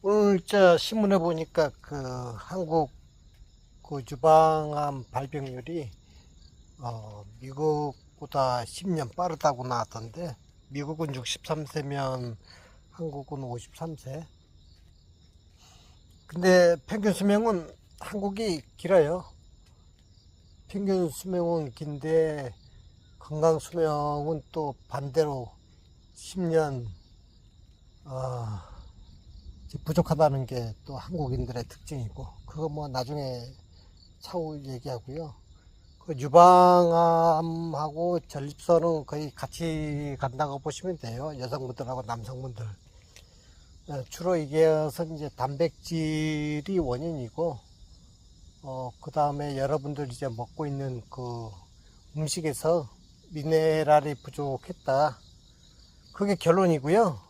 오늘 저 신문에 보니까 그 한국 그 유방암 발병률이 어 미국보다 10년 빠르다고 나왔던데 미국은 63세면 한국은 53세. 근데 평균 수명은 한국이 길어요. 평균 수명은 긴데 건강 수명은 또 반대로 10년 어, 부족하다는 게 또 한국인들의 특징이고 그거 뭐 나중에 차후 얘기하고요. 그 유방암하고 전립선은 거의 같이 간다고 보시면 돼요. 여성분들하고 남성분들. 어, 주로 이게서 이제 단백질이 원인이고 어, 그 다음에 여러분들 이제 먹고 있는 그 음식에서 미네랄이 부족했다. 그게 결론이고요.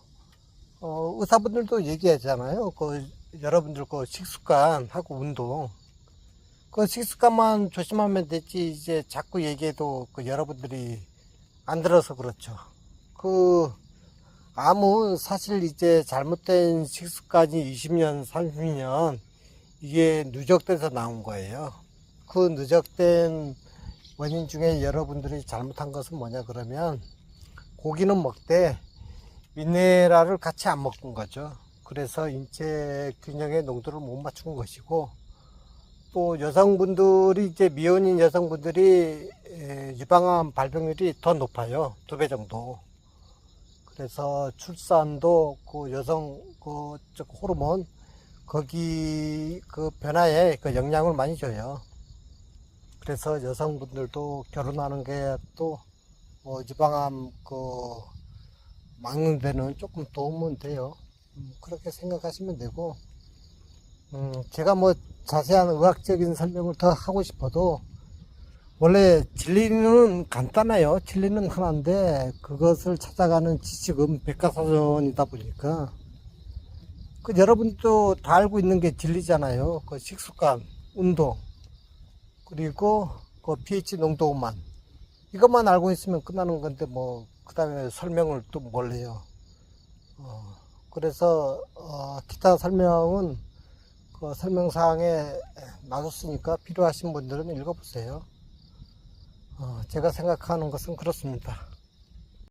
어, 의사분들도 얘기하잖아요. 그, 여러분들 그 식습관하고 운동. 그 식습관만 조심하면 됐지, 이제 자꾸 얘기해도 그 여러분들이 안 들어서 그렇죠. 그, 아무 사실 이제 잘못된 식습관이 20년, 30년 이게 누적돼서 나온 거예요. 그 누적된 원인 중에 여러분들이 잘못한 것은 뭐냐 그러면 고기는 먹되 미네랄을 같이 안 먹은 거죠. 그래서 인체 균형의 농도를 못 맞춘 것이고 또 여성분들이 이제 미혼인 여성분들이 에, 유방암 발병률이 더 높아요. 두 배 정도. 그래서 출산도 그 여성 그저 호르몬 거기 그 변화에 그 영향을 많이 줘요. 그래서 여성분들도 결혼하는 게또 뭐 유방암 그 막는 데는 조금 도움은 돼요. 음, 그렇게 생각하시면 되고, 음, 제가 뭐 자세한 의학적인 설명을 더 하고 싶어도, 원래 진리는 간단해요. 진리는 하나인데, 그것을 찾아가는 지식은 백과사전이다 보니까, 그 여러분도 다 알고 있는 게 진리잖아요. 그 식습관, 운동, 그리고 그 pH 농도만. 이것만 알고 있으면 끝나는 건데, 뭐, 그 다음에 설명을 또 뭘 해요. 어, 그래서, 어, 기타 설명은 그 설명사항에 놔뒀으니까 필요하신 분들은 읽어보세요. 어, 제가 생각하는 것은 그렇습니다.